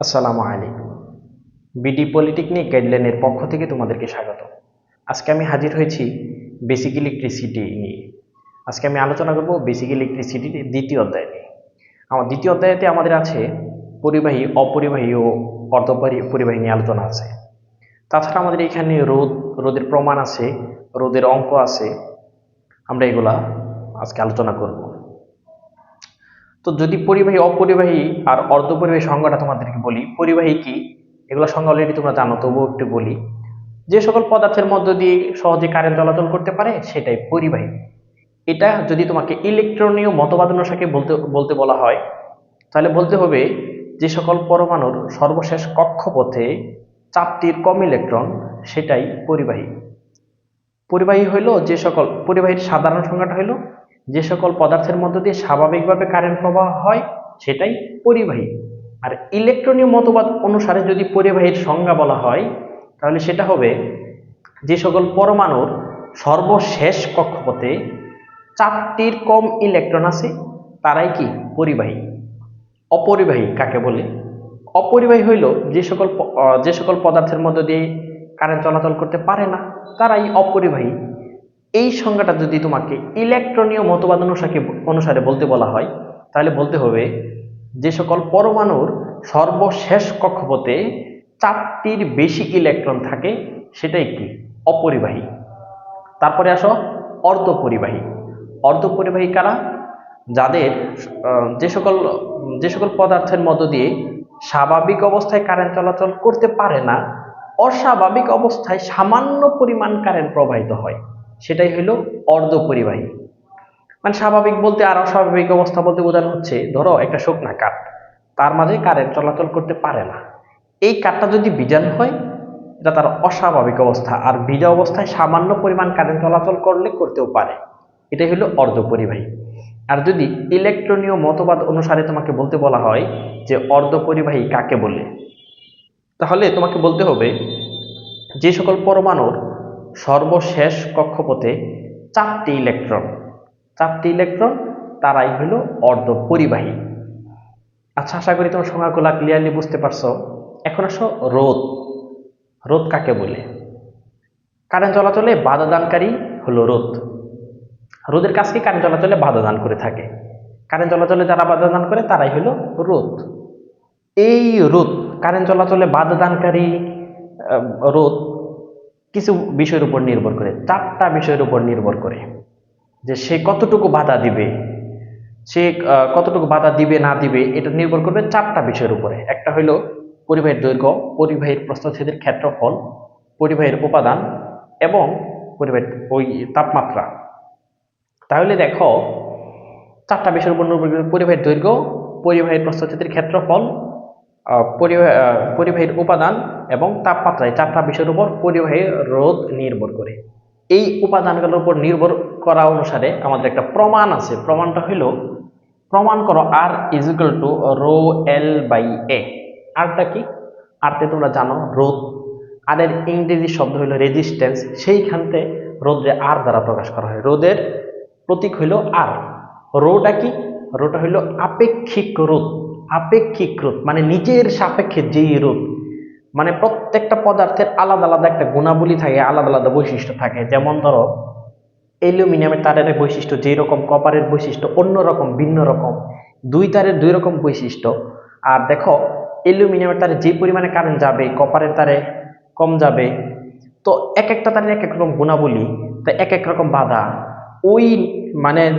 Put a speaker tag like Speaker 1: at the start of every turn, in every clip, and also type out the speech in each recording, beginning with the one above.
Speaker 1: আসসালামু আলাইকুম। BD polytechnic গাইডলাইনের পক্ষ থেকে তোমাদেরকে স্বাগত। আজকে আমি হাজির হয়েছি বেসিক ইলেকট্রিসিটি নিয়ে। আজকে আমি আলোচনা করব বেসিক ইলেকট্রিসিটির দ্বিতীয় অধ্যায় নিয়ে। আমার দ্বিতীয় অধ্যায়তে আমাদের আছে পরিবাহী, অপরিবাহী ও অর্ধপরি, পরিবাহী নিয়ে আলোচনা আছে। তাছাড়া আমাদের এখানে রোদ রোদের প্রমাণ আছে রোদের অঙ্ক আছে। আমরা এগুলা আজকে আলোচনা করব। তো যদি পরিবাহী, অপরিবাহী আর অর্ধপরিবাহী সংজ্ঞাটা তোমাদেরকে বলি, পরিবাহী কি? এগুলো সংজ্ঞা অলরেডি তোমরা জানো, তবুও একটু বলি। যে সকল পদার্থের মধ্য দিয়ে সহজে কারেন্ট চলাচল করতে পারে, সেটাই পরিবাহী। এটা যদি তোমাকে ইলেকট্রনীয় মতবাদ অনুসারে বলতে বলতে বলা হয়, তাহলে বলতে হবে যে সকল পরমাণুর সর্বশেষ কক্ষপথে চাপটির কম ইলেকট্রন সেটাই পরিবাহী। পরিবাহী হইল যে সকল, পরিবাহীর সাধারণ সংজ্ঞাটা হইল যে সকল পদার্থের মধ্য দিয়ে স্বাভাবিকভাবে কারেন্ট প্রবাহ হয়, সেটাই পরিবাহী। আর ইলেকট্রনীয় মতবাদ অনুসারে যদি পরিবাহীর সংজ্ঞা বলা হয়, তাহলে সেটা হবে যে সকল পরমাণুর সর্বশেষ কক্ষপথে চারটির কম ইলেকট্রন আছে, তারাই কি? পরিবাহী। অপরিবাহী কাকে বলে? অপরিবাহী হইল যে সকল যে সকল পদার্থের মধ্য দিয়ে কারেন্ট চলাচল করতে পারে না, তারাই অপরিবাহী। এই সংজ্ঞাটা যদি তোমাকে ইলেকট্রনীয় মতবাদ অনুসারে অনুসারে বলতে বলা হয়, তাহলে বলতে হবে যে সকল পরমাণুর সর্বশেষ কক্ষপথে চারটির বেশি ইলেকট্রন থাকে, সেটাই কি? অপরিবাহী। তারপরে আসো, অর্ধপরিবাহী। অর্ধপরিবাহী কারা? যাদের যে সকল যে সকল পদার্থের মধ্য দিয়ে স্বাভাবিক অবস্থায় কারেন্ট চলাচল করতে পারে না, অস্বাভাবিক অবস্থায় সামান্য পরিমাণ কারেন্ট প্রবাহিত হয়। সেটাই হলো অর্ধপরিবাহী। মানে স্বাভাবিক বলতে আর অস্বাভাবিক অবস্থা বলতে বোঝানো হচ্ছে, ধরো একটা শুকনা কাঠ, তার মাঝে কারেন্ট চলাচল করতে পারে না। এই কাঠটা যদি বিজান হয়, এটা তার অস্বাভাবিক অবস্থা, আর ভিজা অবস্থায় সামান্য পরিমাণ কারেন্ট চলাচল করলে করতেও পারে। এটাই হলো অর্ধপরিবাহী। আর যদি ইলেকট্রনীয় মতবাদ অনুসারে তোমাকে বলতে বলা হয় যে অর্ধপরিবাহী কাকে বলে, তাহলে তোমাকে বলতে হবে যে সকল পরমাণুর সর্বশেষ কক্ষপথে চারটি ইলেকট্রন। চারটি ইলেকট্রন, তারাই হলো অর্ধপরিবাহী। আচ্ছা আশা করি তোমার সংজ্ঞাগুলা ক্লিয়ারলি বুঝতে পারছ। এখন আসো রোদ রোদ কাকে বলে? কারেন্ট চলাচলে বাধা দানকারী হলো রোদ রোদের কাজকে কারেন্ট চলাচলে বাধা দান করে থাকে। কারেন্ট চলাচলে যারা বাধা দান করে, তারাই হলো রোদ এই রোদ কারেন্ট চলাচলে বাধা দানকারী রোদ কিছু বিষয়ের উপর নির্ভর করে, চারটা বিষয়ের উপর নির্ভর করে যে সে কতটুকু বাধা দিবে, সে কতটুকু বাধা দিবে, না দিবে, এটা নির্ভর করবে চারটা বিষয়ের উপরে। একটা হলো পরিবাহীর দৈর্ঘ্য, পরিবাহীর প্রস্থচ্ছেদের ক্ষেত্রফল, পরিবাহীর উপাদান এবং পরিবাহীর ওই তাপমাত্রা। তাহলে দেখো, চারটা বিষয়ের উপর নির্ভর করে পরিবাহীর দৈর্ঘ্য, পরিবাহীর প্রস্থচ্ছেদের ক্ষেত্রফল পরিবাহীর উপাদান এবং তাপমাত্রা এই চারটা বিষয়ের উপর পরিবাহীর রোধ নির্ভর করে। এই উপাদানগুলোর উপর নির্ভর করা অনুসারে আমাদের একটা প্রমাণ আছে। প্রমাণটা হলো প্রমাণ করো R is equal to rho L by A আরটা কি? আরতে তোমরা জানো, রোধ। আর এর ইংরেজি শব্দ হলো রেজিস্ট্যান্স সেইখানতে রোদে আর দ্বারা প্রকাশ করা হয়। রোদের প্রতীক হইল আর রোটা কি? রোটা হইল আপেক্ষিক রোধ। আপেক্ষিক রোধ মানে নিজের সাপেক্ষে যেই রোধ মানে প্রত্যেকটা পদার্থের আলাদা আলাদা একটা গুণাবলী থাকে, আলাদা আলাদা বৈশিষ্ট্য থাকে। যেমন ধরো, অ্যালুমিনিয়ামের তারের বৈশিষ্ট্য যেই রকম, কপারের বৈশিষ্ট্য অন্য রকম, ভিন্ন রকম, দুই তারের দুই রকম বৈশিষ্ট্য। আর দেখো, অ্যালুমিনিয়ামের তারে যে পরিমাণে কারেন্ট যাবে, কপারের তারে কম যাবে, তো এক একটা তারের এক এক রকম গুণাবলী, তো এক এক রকম বাধা। ওই মানে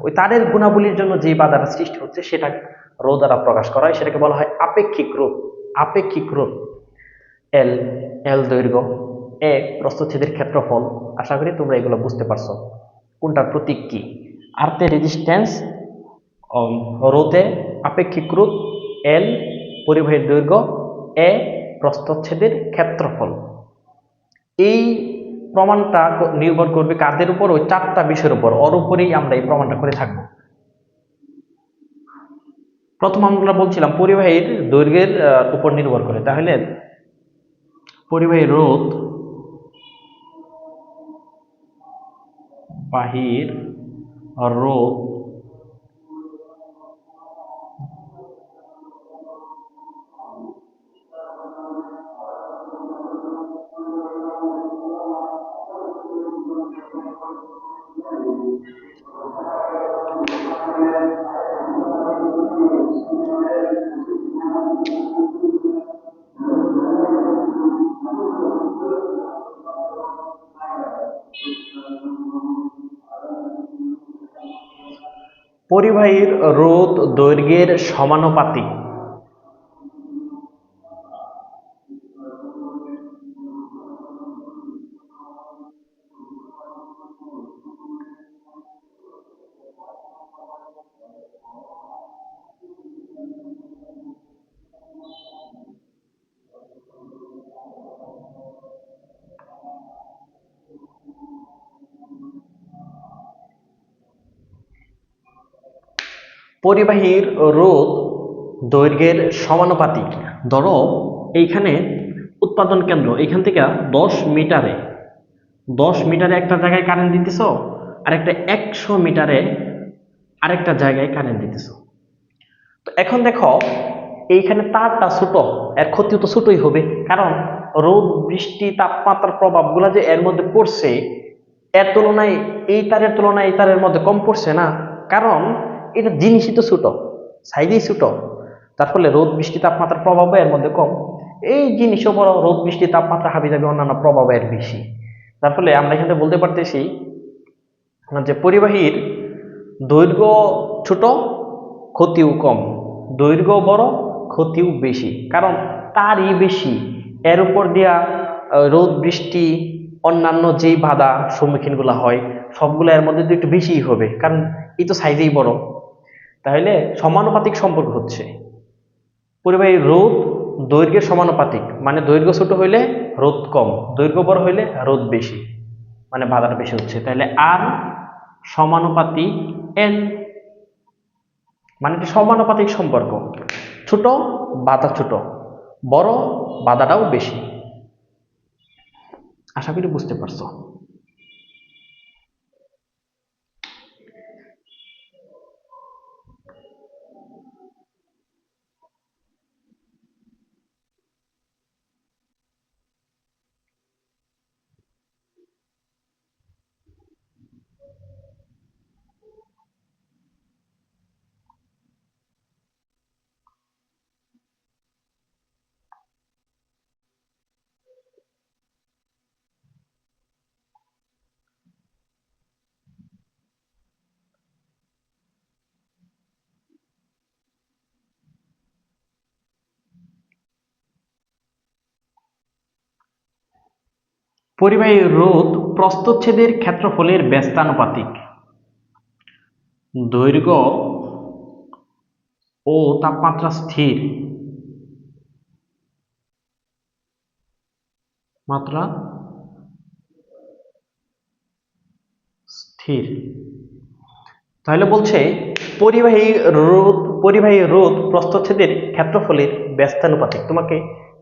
Speaker 1: ওই তারের গুণাবলীর জন্য যে বাধাটা সৃষ্টি হচ্ছে, সেটা রো দ্বারা প্রকাশ করা হয়, সেটাকে বলা হয় আপেক্ষিক রূপ আপেক্ষিক রূপ এল এল দৈর্ঘ্য এ প্রস্থচ্ছেদের ক্ষেত্রফল। আশা করি তোমরা এগুলো বুঝতে পারছ। কোনটার প্রতীক কি? আর্তে রেজিস্ট্যান্স রোধে আপেক্ষিক রূপ এল পরিবাহীর দৈর্ঘ্য এ প্রস্থচ্ছেদের ক্ষেত্রফল। এই প্রমাণটা নির্ভর করবে কাদের উপর? ওই চারটা বিষয়ের উপর। ওর উপরেই আমরা এই প্রমাণটা করে থাকব। প্রথম আমরা বলছিলাম পরিবাহীর দৈর্ঘ্যের উপর নির্ভর করে। তাহলে পরিবাহী রোধ বাহির রোধ পরিবাহীর রোধ দৈর্ঘ্যের সমানুপাতিক। পরিবাহীর রোধ দৈর্ঘ্যের সমানুপাতিক। ধরো, এইখানে উৎপাদন কেন্দ্র, এইখান থেকে দশ মিটারে দশ মিটারে একটা জায়গায় কারেন্ট দিতেছ আর একটা একশো মিটারে আরেকটা জায়গায় কারেন্ট দিতেছ। তো এখন দেখো, এইখানে তারটা ছোট, এর ক্ষতিও তো ছোটই হবে। কারণ রোদ, বৃষ্টি, তাপমাত্রার প্রভাবগুলো যে এর মধ্যে পড়ছে, এর তুলনায় এই তারের তুলনায় এই তারের মধ্যে কম পড়ছে না। কারণ এটা জিনিসই তো ছোট সাইজেই ছোট। তার ফলে রোদ বৃষ্টি তাপমাত্রার প্রভাবও এর মধ্যে কম। এই জিনিসও বড়, রোদ বৃষ্টি তাপমাত্রা হাবি যাবে অন্যান্য প্রভাব এর বেশি। তার ফলে আমরা এখানে বলতে পারতেছি যে পরিবাহীর দৈর্ঘ্য ছোট, ক্ষতিও কম। দৈর্ঘ্য বড়, ক্ষতিও বেশি। কারণ তারই বেশি। এর উপর দিয়া রোদ বৃষ্টি, অন্যান্য যেই বাধা সম্মুখীনগুলো হয়, সবগুলো এর মধ্যে তো একটু বেশিই হবে। কারণ এই তো সাইজেই বড়। তাহলে সমানুপাতিক সম্পর্ক হচ্ছে। পরিবাহী রোদ দৈর্ঘ্যের সমানুপাতিক মানে দৈর্ঘ্য ছোট হইলে রোদ কম, দৈর্ঘ্য বড় হইলে রোদ বেশি মানে বাধাটা বেশি হচ্ছে। তাহলে আর সমানুপাতিক এন মানে এটা সমানুপাতিক সম্পর্ক। ছোট, বাধা ছোট, বড় বাধাটাও বেশি। আশা করি বুঝতে পারছ। পরিবাহী রোধ প্রস্থচ্ছেদের ক্ষেত্রফলের ব্যস্তানুপাতিক। দৈর্ঘ্য ও তাপমাত্রা স্থির। মাত্রা স্থির। তাহলে বলছে পরিবাহী রোধ পরিবাহী রোধ প্রস্থচ্ছেদের ক্ষেত্রফলের ব্যস্তানুপাতিক। তোমাকে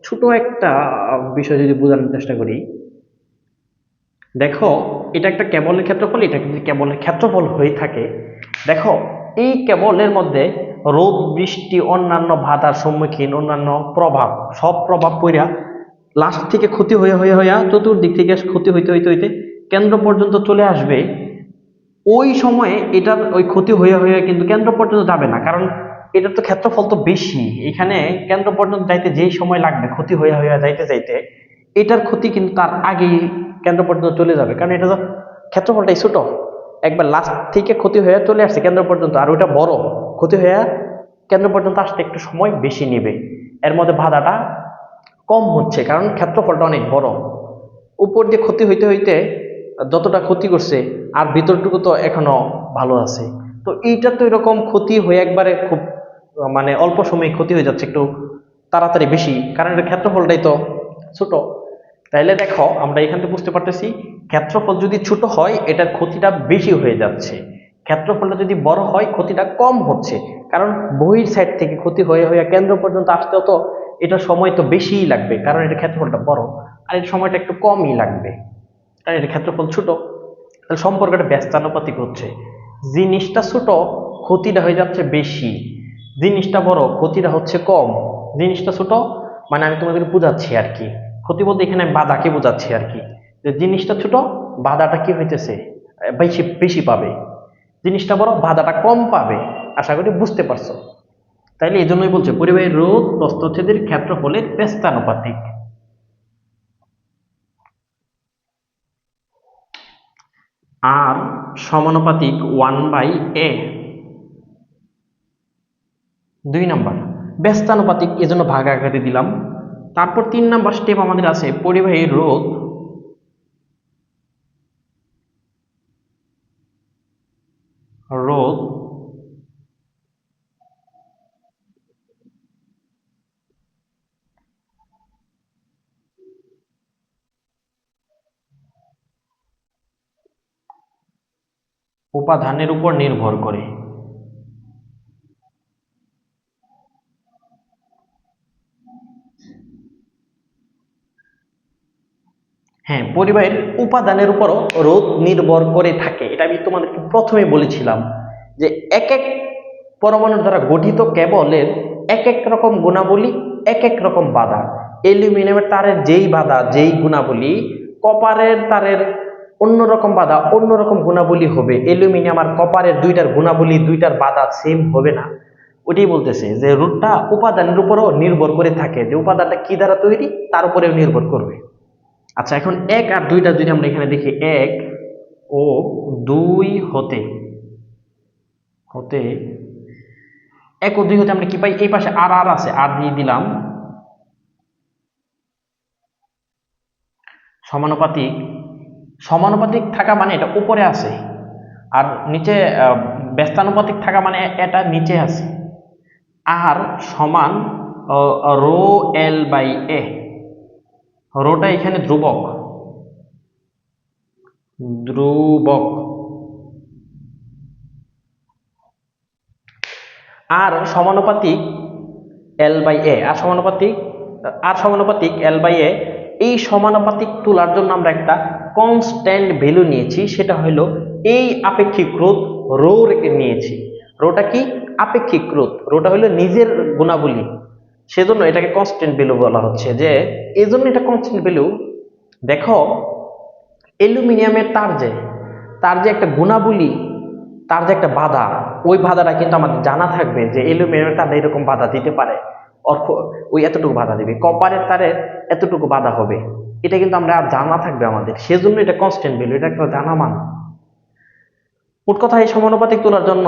Speaker 1: ছোট একটা বিষয় যদি বোঝানোর চেষ্টা করি। দেখো, এটা একটা কেবলের ক্ষেত্রফল, এটা কিন্তু কেবলের ক্ষেত্রফল হয়ে থাকে। দেখো, এই কেবলের মধ্যে রোদ, বৃষ্টি, অন্যান্য বাধার সম্মুখীন, অন্যান্য প্রভাব, সব প্রভাব পড়া লাস্ট থেকে ক্ষতি হয়ে হয়ে হইয়া চতুর্দিক থেকে ক্ষতি হইতে হইতে হইতে কেন্দ্র পর্যন্ত চলে আসবে। ওই সময়ে এটার ওই ক্ষতি হয়ে হয়ে কিন্তু কেন্দ্র পর্যন্ত যাবে না, কারণ এটার তো ক্ষেত্রফল তো বেশি। এখানে কেন্দ্র পর্যন্ত যাইতে যেই সময় লাগবে, ক্ষতি হয়ে হয়ে, যাইতে যাইতে, এটার ক্ষতি কিন্তু তার আগেই কেন্দ্র পর্যন্ত চলে যাবে। কারণ এটা তো ক্ষেত্রফলটাই ছোট। একবার লাস্ট থেকে ক্ষতি হয়ে চলে আসছে কেন্দ্র পর্যন্ত, আর ওইটা বড়। ক্ষতি হয়ে কেন্দ্র পর্যন্ত আসতে একটু সময় বেশি নেবে। এর মধ্যে বাধাটা কম হচ্ছে, কারণ ক্ষেত্রফলটা অনেক বড়। উপর দিয়ে ক্ষতি হইতে হইতে যতটা ক্ষতি করছে, আর ভিতরটুকু তো এখনও ভালো আছে। তো এইটা তো এরকম ক্ষতি হয়ে একবারে খুব মানে অল্প সময়ে ক্ষতি হয়ে যাচ্ছে, একটু তাড়াতাড়ি বেশি। কারণ এটা ক্ষেত্রফলটাই তো ছোট। তাইলে দেখো, আমরা এখান থেকে বুঝতে পারতেছি, ক্ষেত্রফল যদি ছোট হয়, এটার ক্ষতিটা বেশি হয়ে যাচ্ছে। ক্ষেত্রফলটা যদি বড় হয়, ক্ষতিটা কম হচ্ছে। কারণ বহির সাইড থেকে ক্ষতি হয়ে হয়ে কেন্দ্র পর্যন্ত আসতে তো এটা সময় তো বেশিই লাগবে, কারণ এটা ক্ষেত্রফলটা বড়। আর এর সময়টা একটু কমই লাগবে, কারণ এটা ক্ষেত্রফল ছোট। তাহলে সম্পর্কটা ব্যস্তানুপাতিক হচ্ছে। জিনিসটা ছোট, ক্ষতিটা হয়ে যাচ্ছে বেশি। জিনিসটা বড়, ক্ষতিটা হচ্ছে কম। জিনিসটা ছোট মানে আমি তোমাদের বোঝাচ্ছি আর কি। ক্ষতি বলতে এখানে বাধাকে বোঝাচ্ছি আর কি। যে জিনিসটা ছোট, বাধাটা কি হইতেছে? বেশি বেশি পাবে। জিনিসটা বড়, বাধাটা কম পাবে। আশা করি বুঝতে পারছ। তাইলে এই জন্যই বলছে, পরিবাহীর রোধ প্রস্থচ্ছেদের ক্ষেত্রফলের ব্যস্তানুপাতিক আর সমানুপাতিক ওয়ান বাই এ দুই নাম্বার। ব্যস্তানুপাতিক এজন্য ভাগ আকারে দিলাম। তারপর তিন নাম্বার স্টেপ আমাদের আছে পরিবাহীর রোগ রোগ উপাদানের উপর নির্ভর করে। হ্যাঁ পরিবাহের উপাদানের উপরও রোধ নির্ভর করে থাকে। এটা আমি তোমাদেরকে প্রথমে বলেছিলাম যে এক এক পরমাণুর দ্বারা গঠিত কেবলের এক এক রকম গুণাবলী, এক এক রকম বাধা। অ্যালুমিনিয়ামের তারের যেই বাধা, যেই গুণাবলী, কপারের তারের অন্যরকম বাধা অন্যরকম গুণাবলী হবে। অ্যালুমিনিয়াম আর কপারের দুইটার গুণাবলী, দুইটার বাধা সেম হবে না। ওটাই বলতেছে যে রুটটা উপাদানের উপরও নির্ভর করে থাকে। যে উপাদানটা কি দ্বারা তৈরি? তার উপরেও নির্ভর করবে। আচ্ছা এখন এক আর দুইটা যদি আমরা এখানে দেখি, এক ও দুই হতে হতে, এক ও দুই হতে আমরা কি পাই? এই পাশে আর আর আছে, আর দিয়ে দিলাম। সমানুপাতিক সমানুপাতিক থাকা মানে এটা উপরে আছে, আর নিচে ব্যস্তানুপাতিক থাকা মানে এটা নিচে আছে। আর সমান রো এল বাই এ। রোটা এখানে ধ্রুবক। ধ্রুবক। আর সমানুপাতিক এল বাই এ আর সমানুপাতিক আর সমানুপাতিক এল বাই এ এই সমানুপাতিক তোলার জন্য আমরা একটা কনস্ট্যান্ট ভ্যালু নিয়েছি, সেটা হলো এই আপেক্ষিক রোধ রো নিয়েছি। রোটা কি? আপেক্ষিক রোধ। রোটা হলো নিজের গুণাবলী। সেজন্য এটাকে কনস্ট্যান্ট ভ্যালু বলা হচ্ছে যে এই জন্য এটা কনস্ট্যান্ট ভ্যালু দেখো অ্যালুমিনিয়ামের তার যে তার যে একটা গুণাবলী, তার যে একটা বাধা, ওই বাধাটা কিন্তু আমাদের জানা থাকবে যে অ্যালুমিনিয়ামের তার এরকম বাধা দিতে পারে। অর্থ, ওই এতটুকু বাধা দিবে। কপারের তারের এতটুকু বাধা হবে। এটা কিন্তু আমরা আর জানা থাকবে আমাদের। সেজন্য এটা কনস্ট্যান্ট ভ্যালু এটা একটা জানা মান। মোট কথা এই সমানুপাতিক তোলার জন্য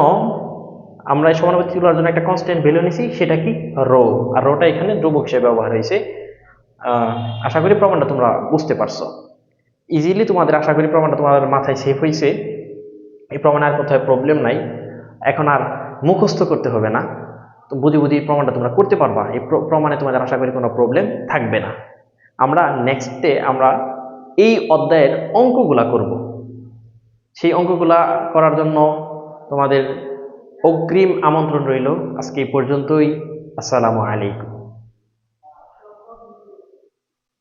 Speaker 1: আমরা এই সমানুপাতিক তোলার জন্য একটা কনস্ট্যান্ট ভ্যালু নিছি, সেটা কি? রো। আর রোটা এখানে ধ্রুবক হিসেবে ব্যবহার হয়েছে। আশা করি প্রমাণটা তোমরা বুঝতে পারছ। ইজিলি তোমাদের আশা করি প্রমাণটা তোমাদের মাথায় সেভ হয়েছে। এই প্রমাণে আর কোথায় প্রবলেম নাই। এখন আর মুখস্থ করতে হবে না। তো বুঝি বুঝি প্রমাণটা তোমরা করতে পারবা। এই প্র- প্রমাণে তোমাদের আশা করি কোনো প্রবলেম থাকবে না। আমরা নেক্সটে আমরা এই অধ্যায়ের অঙ্কগুলা করব। সেই অঙ্কগুলা করার জন্য তোমাদের অগ্রিম আমন্ত্রণ রইল। আজকে এই পর্যন্তই। আসসালামু আলাইকুম।